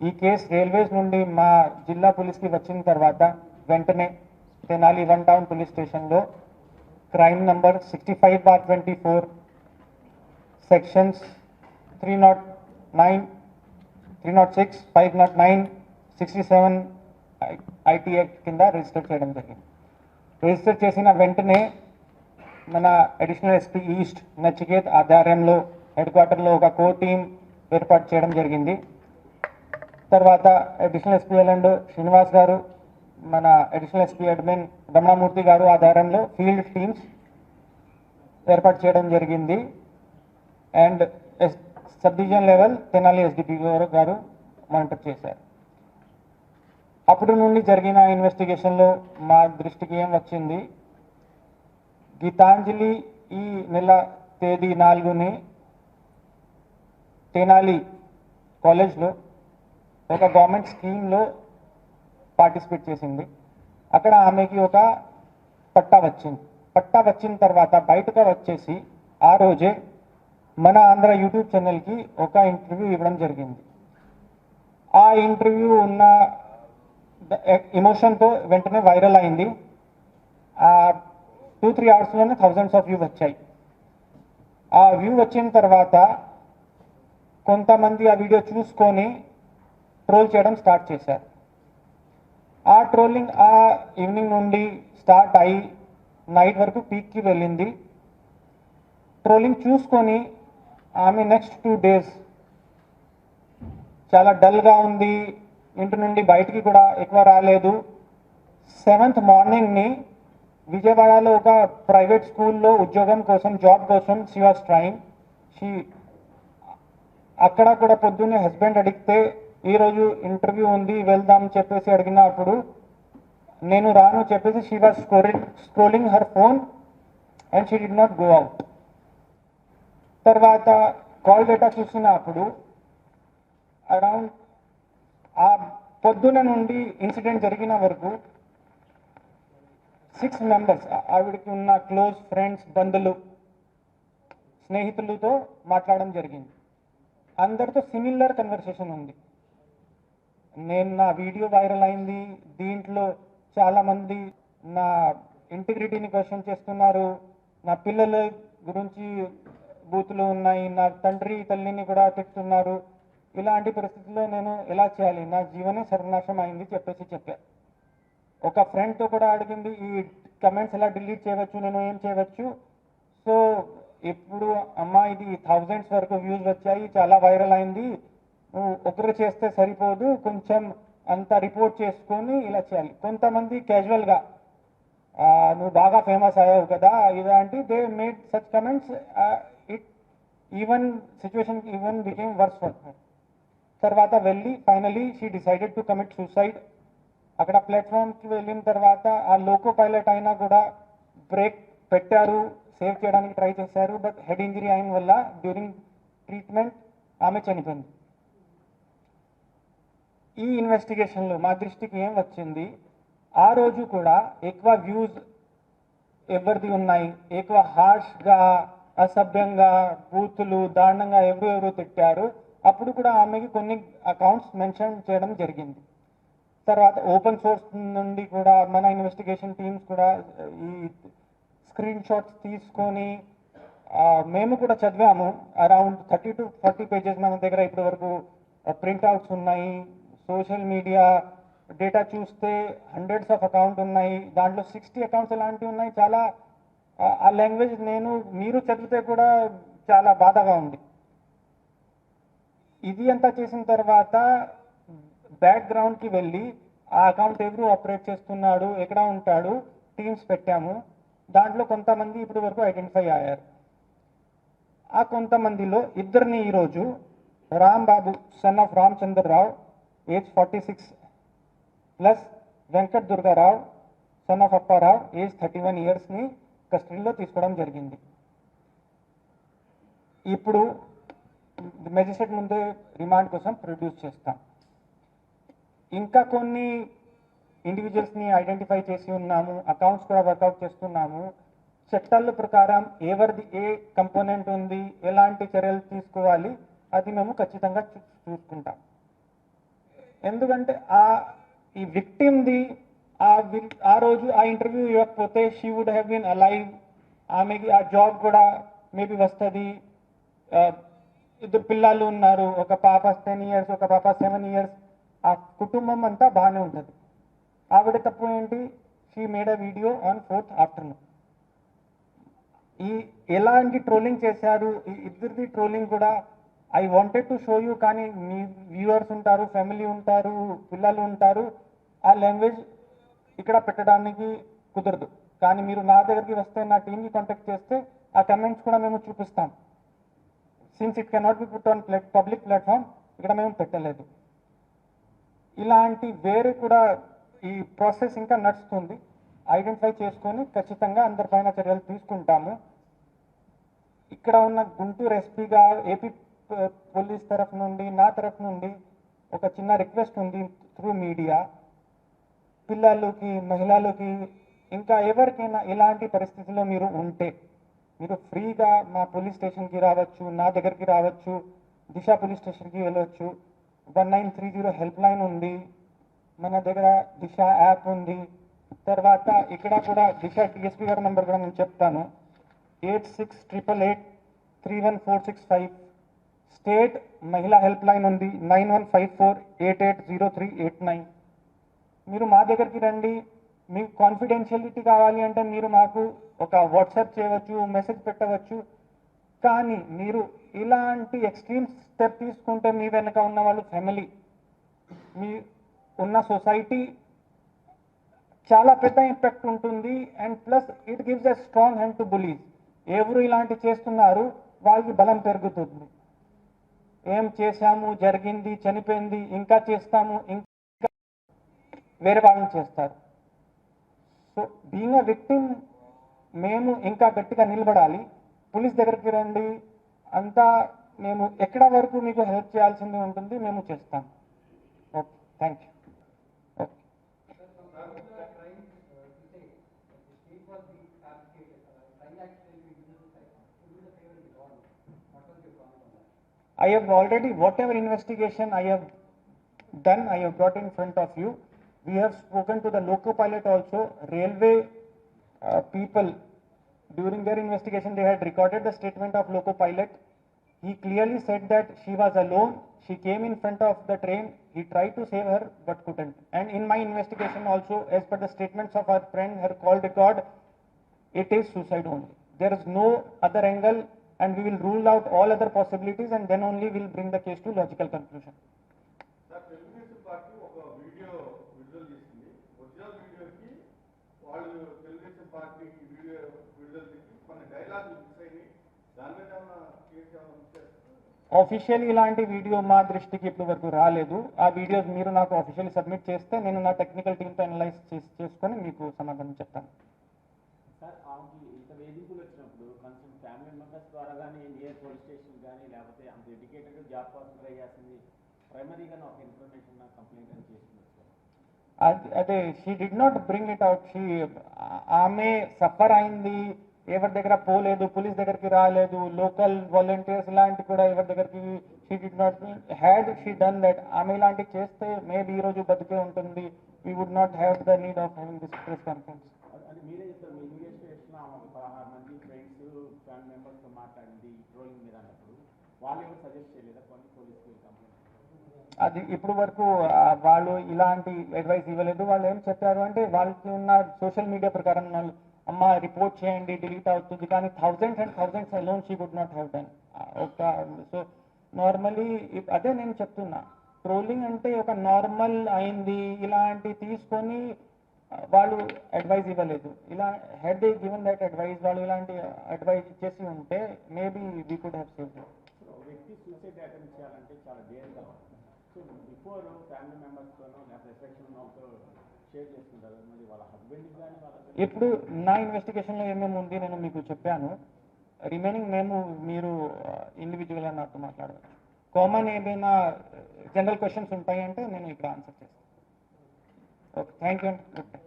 ఈ case railways నుండి మా జిల్లా పోలీస్కి వచ్చిన తర్వాత వెంటనే తెనాలి వన్ టౌన్ పోలీస్ స్టేషన్లో crime number sixty five bar twenty four sections three nought nine three nought six five nought nine sixty seven IT act కింద రిజిస్టర్ చేయడం జరిగింది. రిజిస్టర్ చేసిన వెంటనే మన అడిషనల్ ఎస్పీ ఈస్ట్ నచికేత్ ఆధ్వర్యంలో హెడ్ క్వార్టర్లో ఒక కో టీం ఏర్పాటు చేయడం జరిగింది. తర్వాత అడిషనల్ ఎస్పీ అండ్ శ్రీనివాస్ గారు మన అడిషనల్ ఎస్పీ అడ్మిన్ రమణమూర్తి గారు ఆధారంలో ఫీల్డ్ టీమ్స్ ఏర్పాటు చేయడం జరిగింది. And S sub division level Tenali SDP గారు మానిటర్ చేశారు. అప్పటి నుండి జరిగిన ఇన్వెస్టిగేషన్లో మా దృష్టికి ఏం వచ్చింది? గీతాంజలి ఈ నెల తేదీ నాలుగుని తెనాలి కాలేజ్లో ఒక గవర్నమెంట్ స్కీమ్లో పార్టిసిపేట్ చేసింది. అక్కడ ఆమెకి ఒక పట్టా వచ్చింది. పట్టా వచ్చిన తర్వాత బయటకు వచ్చేసి ఆ రోజే మన ఆంధ్ర యూట్యూబ్ ఛానల్కి ఒక ఇంటర్వ్యూ ఇవ్వడం జరిగింది. ఆ ఇంటర్వ్యూ ఉన్న ఎమోషన్తో వెంటనే వైరల్ అయింది. ఆ టూ త్రీ అవర్స్లోనే థౌజండ్స్ ఆఫ్ వ్యూ వచ్చాయి. ఆ వ్యూ వచ్చిన తర్వాత కొంతమంది ఆ వీడియో చూసుకొని ట్రోల్ చేయడం స్టార్ట్ చేశారు. ఆ ట్రోలింగ్ ఆ ఈవినింగ్ నుండి స్టార్ట్ అయి నైట్ వరకు పీక్కి వెళ్ళింది. ట్రోలింగ్ చూసుకొని ఆమె నెక్స్ట్ టూ డేస్ చాలా డల్గా ఉంది. ఇంటి నుండి బయటికి కూడా ఎక్కువ రాలేదు. సెవెంత్ మార్నింగ్ని విజయవాడలో ఒక ప్రైవేట్ స్కూల్లో ఉద్యోగం కోసం జాబ్ కోసం షీ వాస్ ట్రైంగ్ షీ అక్కడ కూడా పొద్దున్నే హస్బెండ్ అడిగితే ఈరోజు ఇంటర్వ్యూ ఉంది వెళ్దాం చెప్పేసి అడిగినప్పుడు నేను రాను చెప్పేసి she was scoring scrolling her phone and she did not go out తర్వాత కాల్ డేటా చూసినప్పుడు అరౌండ్ ఆ పొద్దున నుండి ఇన్సిడెంట్ జరిగిన వరకు సిక్స్ మెంబర్స్ ఆవిడకి ఉన్న క్లోజ్ ఫ్రెండ్స్ బంధువులు స్నేహితులతో మాట్లాడడం జరిగింది. అందరితో సిమిలర్ కన్వర్సేషన్ ఉంది. నేను నా వీడియో వైరల్ అయింది. దీంట్లో చాలామంది నా ఇంటిగ్రిటీని క్వశ్చన్ చేస్తున్నారు. నా పిల్లల గురించి బూతులు ఉన్నాయి. నా తండ్రి తల్లిని కూడా తిట్టున్నారు ఇలాంటి పరిస్థితుల్లో నేను ఎలా చేయాలి? నా జీవనే సర్వనాశం అయింది చెప్పేసి చెప్పా. ఒక ఫ్రెండ్తో కూడా అడిగింది ఈ కమెంట్స్ ఎలా డిలీట్ చేయవచ్చు? నేను ఏం చేయవచ్చు? సో ఇప్పుడు అమ్మా ఇది థౌజండ్స్ వరకు వ్యూస్ వచ్చాయి. చాలా వైరల్ అయింది. ఒకరు చేస్తే సరిపోదు. కొంచెం అంతా రిపోర్ట్ చేసుకొని ఇలా చేయాలి. కొంతమంది క్యాజువల్గా నువ్వు బాగా ఫేమస్ అయ్యావు కదా ఇలాంటి they made such comments it even situation even became worse for తర్వాత వెళ్ళి finally she decided to commit suicide అక్కడ ప్లాట్ఫామ్కి వెళ్ళిన తర్వాత ఆ లోకో పైలట్ అయినా కూడా బ్రేక్ పెట్టారు సేవ్ చేయడానికి ట్రై చేశారు. బట్ హెడ్ ఇంజరీ అయిన వల్ల డ్యూరింగ్ ట్రీట్మెంట్ ఆమె చనిపోయింది. ఈ ఇన్వెస్టిగేషన్లో మా దృష్టికి ఏం వచ్చింది? ఆ రోజు కూడా ఎక్కువ వ్యూస్ ఎవరిది ఉన్నాయి? ఎక్కువ హార్ష్గా అసభ్యంగా బూతులు దారుణంగా ఎవరు ఎవరు తిట్టారు? అప్పుడు కూడా ఆమెకి కొన్ని అకౌంట్స్ మెన్షన్ చేయడం జరిగింది. తర్వాత ఓపెన్ సోర్స్ నుండి కూడా మన ఇన్వెస్టిగేషన్ టీమ్స్ కూడా ఈ స్క్రీన్ షాట్స్ తీసుకొని మేము కూడా చదివాము. Around thirty to forty pages మన దగ్గర ఇప్పటి వరకు ప్రింట్అవుట్స్ ఉన్నాయి. సోషల్ మీడియా డేటా చూస్తే హండ్రెడ్స్ ఆఫ్ అకౌంట్ ఉన్నాయి. దాంట్లో సిక్స్టీ అకౌంట్స్ ఎలాంటివి ఉన్నాయి. చాలా ఆ- లాంగ్వేజ్ నేను మీరు చదివితే కూడా చాలా బాధగా ఉంది. ఇది అంతా చేసిన తర్వాత బ్యాక్గ్రౌండ్కి వెళ్ళి ఆ అకౌంట్ ఎవరు ఆపరేట్ చేస్తున్నాడు ఎక్కడ ఉంటాడు టీమ్స్ పెట్టాము. దాంట్లో కొంతమంది ఇప్పటి వరకు ఐడెంటిఫై అయ్యారు. ఆ కొంతమందిలో ఇద్దరిని ఈరోజు Ram Babu son of Ramachandra Rao age forty six plus Venkat Durga Rao son of Appa Rao age thirty one ఇయర్స్ని కస్టడీలో తీసుకోవడం జరిగింది. ఇప్పుడు మెజిస్ట్రేట్ ముందే రిమాండ్ కోసం ప్రొడ్యూస్ చేస్తాం. ఇంకా కొన్ని ఇండివిజువల్స్ని ఐడెంటిఫై చేసి ఉన్నాము అకౌంట్స్ కూడా వర్కౌట్ చేస్తున్నాము. చట్టాల ప్రకారం ఎవరిది ఏ కంపోనెంట్ ఉంది ఎలాంటి చర్యలు తీసుకోవాలి అది మేము ఖచ్చితంగా చూ- చూసుకుంటాం. ఎందుకంటే ఆ ఈ విక్టిమ్ది ఆ వి- ఆ రోజు ఆ ఇంటర్వ్యూ ఇవ్వకపోతే she would have been alive ఆమెకి ఆ జాబ్ కూడా మేబీ వస్తుంది. ఇద్దరు పిల్లలు ఉన్నారు. ఒక పాప టెన్ ఇయర్స్ ఒక పాప సెవెన్ ఇయర్స్ ఆ కుటుంబం అంతా బాగానే ఉంటుంది. ఆవిడ తప్పు ఏంటి? She made a video on fourth afternoon ఈ ఎలాంటి ట్రోలింగ్ చేశారు? ఈ ఇద్దరిది ట్రోలింగ్ కూడా I wanted to show you కానీ మీ వ్యూవర్స్ ఉంటారు ఫ్యామిలీ ఉంటారు పిల్లలు ఉంటారు ఆ లాంగ్వేజ్ ఇక్కడ పెట్టడానికి కుదరదు. కానీ మీరు నా దగ్గరికి వస్తే నా టీమ్ని కాంటాక్ట్ చేస్తే ఆ కమెంట్స్ కూడా మేము చూపిస్తాం. Since it cannot be put on public platform ఇక్కడ మేము పెట్టలేదు. ఇలాంటి వేరే కూడా ఈ ప్రాసెస్ ఇంకా నడుస్తుంది. ఐడెంటిఫై చేసుకొని ఖచ్చితంగా అందరిపైన చర్యలు తీసుకుంటాము. ఇక్కడ ఉన్న గుంటూరు ఎస్పీగా ఏపీ పోలీస్ తరఫు నుండి నా తరఫు నుండి ఒక చిన్న రిక్వెస్ట్ ఉంది త్రూ మీడియా. పిల్లలకి మహిళలకి ఇంకా ఎవరికైనా ఇలాంటి పరిస్థితిలో మీరు ఉంటే మీరు ఫ్రీగా మా పోలీస్ స్టేషన్కి రావచ్చు నా దగ్గరికి రావచ్చు దిశ పోలీస్ స్టేషన్కి వెళ్ళవచ్చు one nine three zero helpline ఉంది మన దగ్గర దిశ యాప్ ఉంది. తర్వాత ఇక్కడ కూడా దిశ డిఎస్పీ గారి నెంబర్ కూడా నేను చెప్తాను. Eight six triple eight three one four six five state మహిళా హెల్ప్ లైన్ ఉంది nine one five four eight eight zero three eight nine. మీరు మా దగ్గరికి రండి మీకు కాన్ఫిడెన్షియలిటీ కావాలి అంటే మీరు మాకు ఒక వాట్సాప్ చేయవచ్చు మెసేజ్ పెట్టవచ్చు. కానీ మీరు ఇలాంటి ఎక్స్ట్రీమ్ స్టెప్ తీసుకుంటే మీ వెనుక ఉన్న వాళ్ళు ఫ్యామిలీ మీ ఉన్న సొసైటీ చాలా పెద్ద ఇంపాక్ట్ ఉంటుంది. And plus it gives a strong hand to bullies ఎవరు ఇలాంటి చేస్తున్నారు వాళ్ళకి బలం పెరుగుతుంది. ఏం చేశాము? జరిగింది చనిపోయింది ఇంకా చేస్తాము ఇంకా వేరే వాళ్ళని చేస్తారు. సో బీయింగ్ అ విక్టిమ్ మేము ఇంకా గట్టిగా నిలబడాలి. పోలీస్ దగ్గరికి రండి. అంతా మేము ఎక్కడ వరకు మీకు హెల్ప్ చేయాల్సింది ఉంటుంది మేము చేస్తాం. Okay thank you I have already, whatever investigation I have done, I have brought in front of you. We have spoken to the loco pilot also, railway uh, people. During their investigation, they had recorded the statement of loco pilot. He clearly said that she was alone. She came in front of the train. He tried to save her but couldn't. And in my investigation also, as per the statements of our friend, her call record, it is suicide only. There is no other angle and we will rule out all other possibilities and then only we'll bring the case to logical conclusion. Official ఇలాంటి video మా దృష్టికి ఇప్పటి వరకు రాలేదు. ఆ videos మీరు నాకు official submit చేస్తే నేను నా టెక్నికల్ టీమ్తో అనలైజ్ చేసుకొని మీకు సమాధానం చెప్తాను. సార్ ఆమెకి ఇంత వేధింపులు వచ్చినప్పుడు కొంచెం ఫ్యామిలీ ద్వారా కానీ నియర్ పోలీస్ స్టేషన్ కానీ లేకపోతే అంత ఎడ్యుకేటెడ్ జాబ్ కోసం ట్రై చేస్తుంది. ప్రైమరీగా ఒక ఇన్ఫర్మేషన్ నాకు కంప్లైంట్ అని చేస్తున్నారు అదే she did not bring it out she ఆమె సఫర్ అయింది. ఎవరి దగ్గర పోలేదు పోలీస్ దగ్గరికి రాలేదు. లోకల్ వాలంటీర్స్ లాంటి కూడా ఎవరి దగ్గరికి she did not had she done that. ఆమె ఇలాంటి చేస్తే మేబీ ఈరోజు బతికే ఉంటుంది. We would not have the need of having this press conference అది- అది మీరే చెప్తారు మీ ఇన్వెస్టిగేషన్ ఆమె ఒక పదహారు మంది ఫ్రెండ్స్ ఫ్యామిలీ మెంబర్స్తో మాట్లాడింది మీద అన్నప్పుడు వాళ్ళు ఎవరు సజెస్ట్ చేయలేదా? కొన్ని పోలీసులు కంప్లైంట్ అది ఇప్పుడు వరకు వాళ్ళు ఇలాంటి అడ్వైస్ ఇవ్వలేదు. వాళ్ళు ఏం చెప్పారు అంటే వాళ్ళకి ఉన్న సోషల్ మీడియా ప్రకారం వాళ్ళు అమ్మ రిపోర్ట్ చేయండి డిలీట్ అవుతుంది. కానీ thousands and thousands loan she could not have done ఒక సో నార్మలీ అదే నేను చెప్తున్నా. ట్రోలింగ్ అంటే ఒక నార్మల్ అయింది ఇలాంటి తీసుకొని వాళ్ళు అడ్వైజ్ ఇవ్వలేదు. ఇలా had they given that advice వాళ్ళు ఇలాంటి అడ్వైజ్ ఇచ్చేసి ఉంటే maybe we could have save so వ్యక్తి సూసైడ్ అటెంప్ట్ చేయాలంటే చాలా డేర్ కావాలి సో బిఫోర్ ఫ్యామిలీ మెంబర్స్తోనో లేకపోతే ఎఫెక్షన్ వాళ్ళతో షేర్ చేసుకుంటారు. మరి వాళ్ళ హస్బెండ్కి కానీ వాళ్ళ ఇప్పుడు నా ఇన్వెస్టిగేషన్లో ఏమేమి ఉంది నేను మీకు చెప్పాను. రిమైనింగ్ మేము మీరు ఇండివిజువల్గా నాతో మాట్లాడవచ్చు. కామన్ ఏమైనా జనరల్ క్వశ్చన్స్ ఉంటాయి అంటే నేను ఇక్కడ ఆన్సర్ చేస్తాను. ఓకే థ్యాంక్ యూ అండి గుడ్ డే